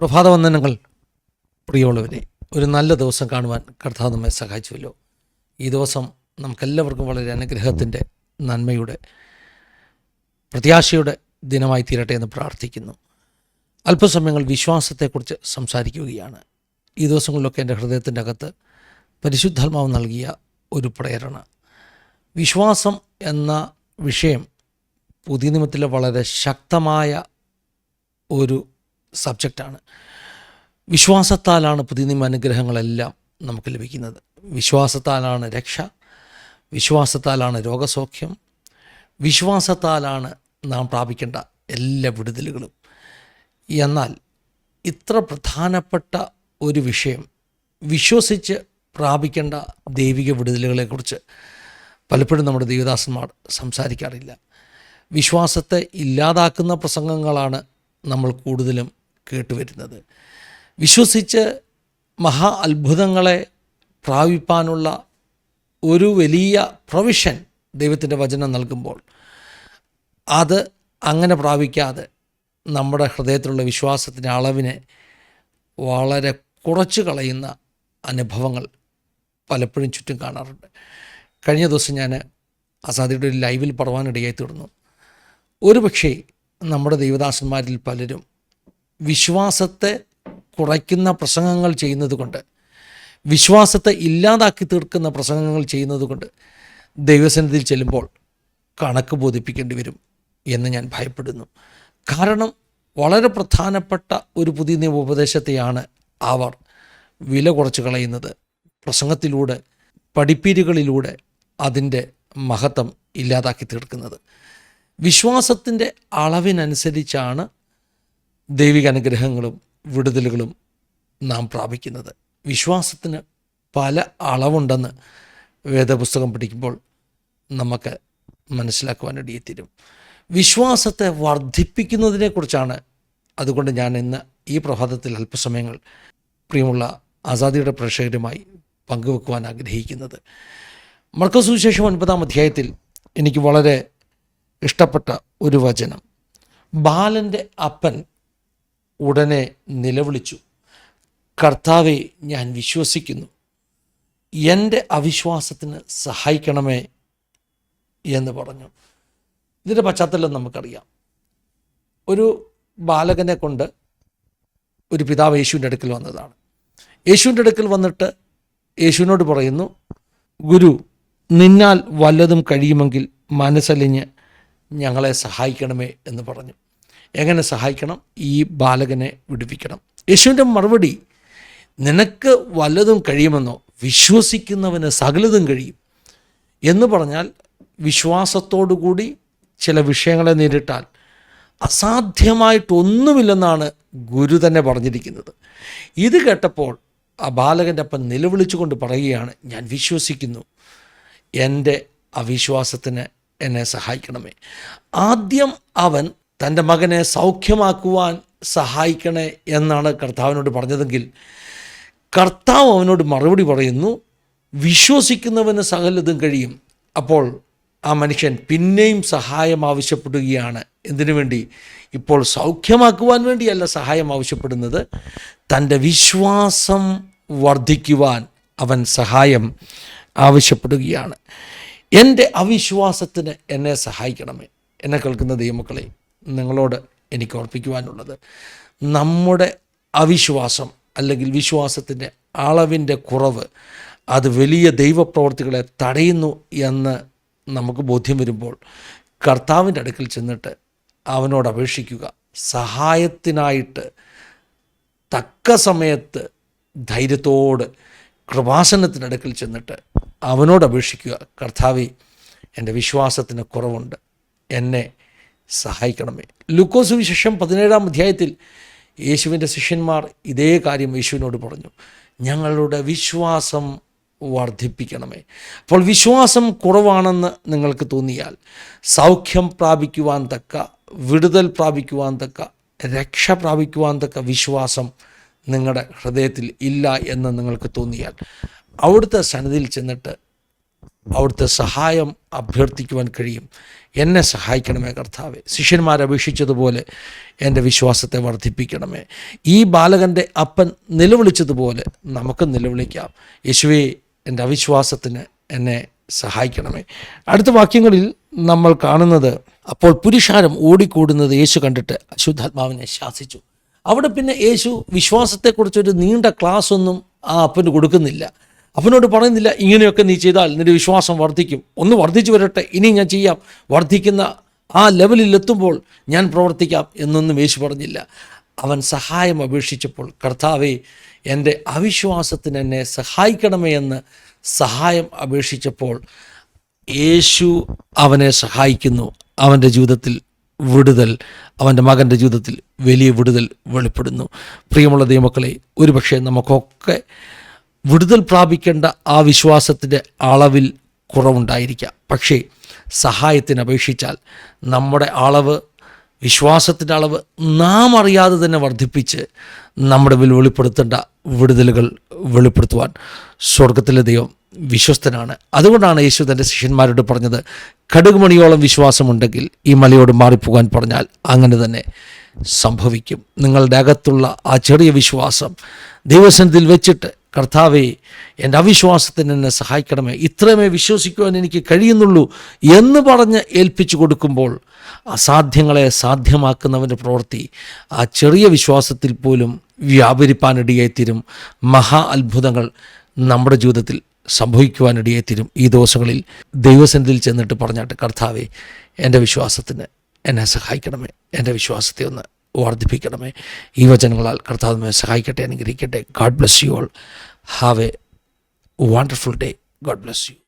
പ്രഭാതവന്ദനങ്ങൾ. പ്രിയമുള്ളവരെ ഒരു നല്ല ദിവസം കാണുവാൻ കർത്താവ് നമ്മെ സഹായിച്ചുവല്ലോ. ഈ ദിവസം നമുക്കെല്ലാവർക്കും വളരെ അനുഗ്രഹത്തിന്റെ നന്മയുടെ പ്രത്യാശയുടെ ദിനമായി തീരട്ടെ എന്ന് പ്രാർത്ഥിക്കുന്നു. അല്പസമയങ്ങൾ വിശ്വാസത്തെക്കുറിച്ച് സംസാരിക്കുകയാണ്. ഈ ദിവസങ്ങളിലൊക്കെ എന്റെ ഹൃദയത്തിന്റെ അകത്ത് പരിശുദ്ധാത്മാവ് നൽകിയ ഒരു പ്രേരണ. വിശ്വാസം എന്ന വിഷയം പുതിയ നിയമത്തിലെ വളരെ ശക്തമായ ഒരു സബ്ജക്റ്റാണ്. വിശ്വാസത്താലാണ് പുതിയ നിയമ അനുഗ്രഹങ്ങളെല്ലാം നമുക്ക് ലഭിക്കുന്നത്. വിശ്വാസത്താലാണ് രക്ഷ. വിശ്വാസത്താലാണ് രോഗസൗഖ്യം. വിശ്വാസത്താലാണ് നാം പ്രാപിക്കേണ്ട എല്ലാ വിടുതലുകളും. എന്നാൽ ഇത്ര പ്രധാനപ്പെട്ട ഒരു വിഷയം വിശ്വസിച്ച് പ്രാപിക്കേണ്ട ദൈവിക വിടുതലുകളെക്കുറിച്ച് പലപ്പോഴും നമ്മുടെ ദേവദാസന്മാർ സംസാരിക്കാറില്ല. വിശ്വാസത്തെ ഇല്ലാതാക്കുന്ന പ്രസംഗങ്ങളാണ് നമ്മൾ കൂടുതലും കേട്ടുവരുന്നത്. വിശ്വസിച്ച് മഹാ അത്ഭുതങ്ങളെ പ്രാപിപ്പാനുള്ള ഒരു വലിയ പ്രൊവിഷൻ ദൈവത്തിന്റെ വചനം നൽകുമ്പോൾ അത് അങ്ങനെ പ്രാപിക്കാതെ നമ്മുടെ ഹൃദയത്തിലുള്ള വിശ്വാസത്തിന്റെ അളവിനെ വളരെ കുറച്ച് കളയുന്ന അനുഭവങ്ങൾ പലപ്പോഴും ചുറ്റും കാണാറുണ്ട്. കഴിഞ്ഞ ദിവസം ഞാൻ അസാദിയുടെ ഒരു ലൈവിൽ പറവാനിടയായി തീർന്നു. ഒരുപക്ഷേ നമ്മുടെ ദൈവദാസന്മാരിൽ പലരും വിശ്വാസത്തെ കുറയ്ക്കുന്ന പ്രസംഗങ്ങൾ ചെയ്യുന്നത് കൊണ്ട് വിശ്വാസത്തെ ഇല്ലാതാക്കി തീർക്കുന്ന പ്രസംഗങ്ങൾ ചെയ്യുന്നത് കൊണ്ട് ദൈവസന്നിധിയിൽ ചെല്ലുമ്പോൾ കണക്ക് ബോധിപ്പിക്കേണ്ടി വരും എന്ന് ഞാൻ ഭയപ്പെടുന്നു. കാരണം വളരെ പ്രധാനപ്പെട്ട ഒരു പുതിയ നിയമ ഉപദേശത്തെയാണ് അവർ വില കുറച്ച് കളയുന്നത്. പ്രസംഗത്തിലൂടെ പഠിപ്പീരുകളിലൂടെ അതിന്റെ മഹത്വം ഇല്ലാതാക്കി തീർക്കുന്നത്. വിശ്വാസത്തിന്റെ അളവിനനുസരിച്ചാണ് ദൈവിക അനുഗ്രഹങ്ങളും വിടുതലുകളും നാം പ്രാപിക്കുന്നത്. വിശ്വാസത്തിന് പല അളവുണ്ടെന്ന് വേദപുസ്തകം പഠിക്കുമ്പോൾ നമുക്ക് മനസ്സിലാക്കുവാൻ ഇടയെത്തീരും. വിശ്വാസത്തെ വർദ്ധിപ്പിക്കുന്നതിനെക്കുറിച്ചാണ് അതുകൊണ്ട് ഞാൻ ഇന്ന് ഈ പ്രഭാതത്തിൽ അല്പസമയങ്ങൾ പ്രിയമുള്ള ആസാദിയുടെ പ്രേക്ഷകരുമായി പങ്കുവെക്കുവാൻ ആഗ്രഹിക്കുന്നത്. മർക്കസുവിശേഷം ഒൻപതാം അധ്യായത്തിൽ എനിക്ക് വളരെ ഇഷ്ടപ്പെട്ട ഒരു വചനം. ബാലന്റെ അപ്പൻ ഉടനെ നിലവിളിച്ചു. കർത്താവെ ഞാൻ വിശ്വസിക്കുന്നു. എന്റെ അവിശ്വാസത്തിന് സഹായിക്കണമേ എന്ന് പറഞ്ഞു. ഇതിന്റെ പശ്ചാത്തലം നമുക്കറിയാം. ഒരു ബാലകനെ കൊണ്ട് ഒരു പിതാവ് യേശുവിന്റെ അടുക്കൽ വന്നതാണ്. യേശുവിന്റെ അടുക്കൽ വന്നിട്ട് യേശുവിനോട് പറയുന്നു ഗുരു നിന്നാൽ വല്ലതും കഴിയുമെങ്കിൽ മനസ്സലിഞ്ഞ് ഞങ്ങളെ സഹായിക്കണമേ എന്ന് പറഞ്ഞു. എങ്ങനെ സഹായിക്കണം? ഈ ബാലകനെ വിടുവിക്കണം. യേശുവിന്റെ മറുപടി നിനക്ക് വല്ലതും കഴിയുമെന്നോ? വിശ്വസിക്കുന്നവന് സകലതും കഴിയും. എന്ന് പറഞ്ഞാൽ വിശ്വാസത്തോടുകൂടി ചില വിഷയങ്ങളെ നേരിട്ടാൽ അസാധ്യമായിട്ടൊന്നുമില്ലെന്നാണ് ഗുരു തന്നെ പറഞ്ഞിരിക്കുന്നത്. ഇത് കേട്ടപ്പോൾ ആ ബാലകന്റെ അപ്പം നിലവിളിച്ചുകൊണ്ട് പറയുകയാണ് ഞാൻ വിശ്വസിക്കുന്നു. എന്റെ അവിശ്വാസത്തിന് എന്നെ സഹായിക്കണമേ. ആദ്യം അവൻ തന്റെ മകനെ സൗഖ്യമാക്കുവാൻ സഹായിക്കണേ എന്നാണ് കർത്താവിനോട് പറഞ്ഞതെങ്കിൽ കർത്താവ് അവനോട് മറുപടി പറയുന്നു വിശ്വസിക്കുന്നവന് സകലതും കഴിയും. അപ്പോൾ ആ മനുഷ്യൻ പിന്നെയും സഹായം ആവശ്യപ്പെടുകയാണ്. എന്തിനു വേണ്ടി? ഇപ്പോൾ സൗഖ്യമാക്കുവാൻ വേണ്ടിയല്ല സഹായം ആവശ്യപ്പെടുന്നത്. തന്റെ വിശ്വാസം വർദ്ധിക്കുവാൻ അവൻ സഹായം ആവശ്യപ്പെടുകയാണ്. എന്റെ അവിശ്വാസത്തിന് എന്നെ സഹായിക്കണമേ. എന്നെ കേൾക്കുന്ന ദൈവമക്കളെ നിങ്ങളോട് എനിക്ക് ഓർപ്പിക്കുവാനുള്ളത് നമ്മുടെ അവിശ്വാസം അല്ലെങ്കിൽ വിശ്വാസത്തിന്റെ അളവിന്റെ കുറവ് അത് വലിയ ദൈവപ്രവർത്തികളെ തടയുന്നു എന്ന് നമുക്ക് ബോധ്യം വരുമ്പോൾ കർത്താവിന്റെ അടുക്കൽ ചെന്നിട്ട് അവനോട് അപേക്ഷിക്കുക. സഹായത്തിനായിട്ട് തക്ക സമയത്ത് ധൈര്യത്തോട് കൃപാസനത്തിനടുക്കൽ ചെന്നിട്ട് അവനോട് അപേക്ഷിക്കുക. കർത്താവി എന്റെ വിശ്വാസത്തിന് കുറവുണ്ട്. എന്നെ സഹായിക്കണമേ. ലുക്കോസ് വിശേഷം പതിനേഴാം അധ്യായത്തിൽ യേശുവിന്റെ ശിഷ്യന്മാർ ഇതേ കാര്യം യേശുവിനോട് പറഞ്ഞു. ഞങ്ങളുടെ വിശ്വാസം വർദ്ധിപ്പിക്കണമേ. അപ്പോൾ വിശ്വാസം കുറവാണെന്ന് നിങ്ങൾക്ക് തോന്നിയാൽ സൗഖ്യം പ്രാപിക്കുവാൻ തക്ക വിടുതൽ പ്രാപിക്കുവാൻ തക്ക രക്ഷ പ്രാപിക്കുവാൻ തക്ക വിശ്വാസം നിങ്ങളുടെ ഹൃദയത്തിൽ ഇല്ല എന്ന് നിങ്ങൾക്ക് തോന്നിയാൽ അവിടുത്തെ സന്നിധിയിൽ ചെന്നിട്ട് അവിടുത്തെ സഹായം അഭ്യർത്ഥിക്കുവാൻ കഴിയും. എന്നെ സഹായിക്കണമേ കർത്താവെ. ശിഷ്യന്മാരെ അപേക്ഷിച്ചതുപോലെ എന്റെ വിശ്വാസത്തെ വർദ്ധിപ്പിക്കണമേ. ഈ ബാലകന്റെ അപ്പൻ നിലവിളിച്ചതുപോലെ നമുക്ക് നിലവിളിക്കാം. യേശുവേ എന്റെ അവിശ്വാസത്തിന് എന്നെ സഹായിക്കണമേ. അടുത്ത വാക്യങ്ങളിൽ നമ്മൾ കാണുന്നത് അപ്പോൾ പുരുഷാരം ഓടിക്കൂടുന്നത് യേശു കണ്ടിട്ട് അശുദ്ധാത്മാവിനെ ശാസിച്ചു. അവിടെ പിന്നെ യേശു വിശ്വാസത്തെക്കുറിച്ചൊരു നീണ്ട ക്ലാസ് ഒന്നും ആ അപ്പന് കൊടുക്കുന്നില്ല. അപ്പനോട് പറയുന്നില്ല ഇങ്ങനെയൊക്കെ നീ ചെയ്താൽ നിന്റെ വിശ്വാസം വർദ്ധിക്കും. ഒന്ന് വർദ്ധിച്ചു വരട്ടെ. ഇനി ഞാൻ ചെയ്യാം. വർദ്ധിക്കുന്ന ആ ലെവലിൽ എത്തുമ്പോൾ ഞാൻ പ്രവർത്തിക്കാം എന്നൊന്നും യേശു പറഞ്ഞില്ല. അവൻ സഹായം അപേക്ഷിച്ചപ്പോൾ കർത്താവെ എന്റെ അവിശ്വാസത്തിന് എന്നെ സഹായിക്കണമേ എന്ന് സഹായം അപേക്ഷിച്ചപ്പോൾ യേശു അവനെ സഹായിക്കുന്നു. അവന്റെ ജീവിതത്തിൽ വിടുതൽ അവന്റെ മകന്റെ ജീവിതത്തിൽ വലിയ വിടുതൽ വെളിപ്പെടുന്നു. പ്രിയമുള്ള ദൈവമക്കളെ ഒരുപക്ഷെ നമുക്കൊക്കെ വിടുതൽ പ്രാപിക്കേണ്ട ആ വിശ്വാസത്തിന്റെ അളവിൽ കുറവുണ്ടായിരിക്കാം. പക്ഷേ സഹായത്തിന് അപേക്ഷിച്ചാൽ നമ്മുടെ അളവ് വിശ്വാസത്തിന്റെ അളവ് നാം അറിയാതെ തന്നെ വർദ്ധിപ്പിച്ച് നമ്മുടെ മേൽ വെളിപ്പെടുത്തേണ്ട വിടുതലുകൾ വെളിപ്പെടുത്തുവാൻ സ്വർഗത്തിലെ ദൈവം വിശ്വസ്തനാണ്. അതുകൊണ്ടാണ് യേശു തന്റെ ശിഷ്യന്മാരോട് പറഞ്ഞത് കടുകുമണിയോളം വിശ്വാസമുണ്ടെങ്കിൽ ഈ മലയോട് മാറിപ്പോകാൻ പറഞ്ഞാൽ അങ്ങനെ തന്നെ സംഭവിക്കും. നിങ്ങളുടെ അകത്തുള്ള ആ ചെറിയ വിശ്വാസം ദൈവസനത്തിൽ വെച്ചിട്ട് കർത്താവെ എന്റെ അവിശ്വാസത്തിന് എന്നെ സഹായിക്കണമേ. ഇത്രമേ വിശ്വസിക്കുവാൻ എനിക്ക് കഴിയുന്നുള്ളൂ എന്ന് പറഞ്ഞ് ഏൽപ്പിച്ചു കൊടുക്കുമ്പോൾ അസാധ്യങ്ങളെ സാധ്യമാക്കുന്നവന്റെ പ്രവൃത്തി ആ ചെറിയ വിശ്വാസത്തിൽ പോലും വ്യാപരിപ്പാനിടയായിത്തീരും. മഹാ അത്ഭുതങ്ങൾ നമ്മുടെ ജീവിതത്തിൽ സംഭവിക്കുവാനിടയായിത്തീരും. ഈ ദിവസങ്ങളിൽ ദൈവസന്നിധിയിൽ ചെന്നിട്ട് പറഞ്ഞാട്ട് കർത്താവെ എന്റെ വിശ്വാസത്തിന് എന്നെ സഹായിക്കണമേ. എന്റെ വിശ്വാസത്തെ ഒന്ന് വർദ്ധിപ്പിക്കണമേ. ഈ വചനങ്ങളാൽ കർത്താവിനെ സഹായിക്കട്ടെ അനുഗ്രഹിക്കട്ടെ. God bless you all have a wonderful day God bless you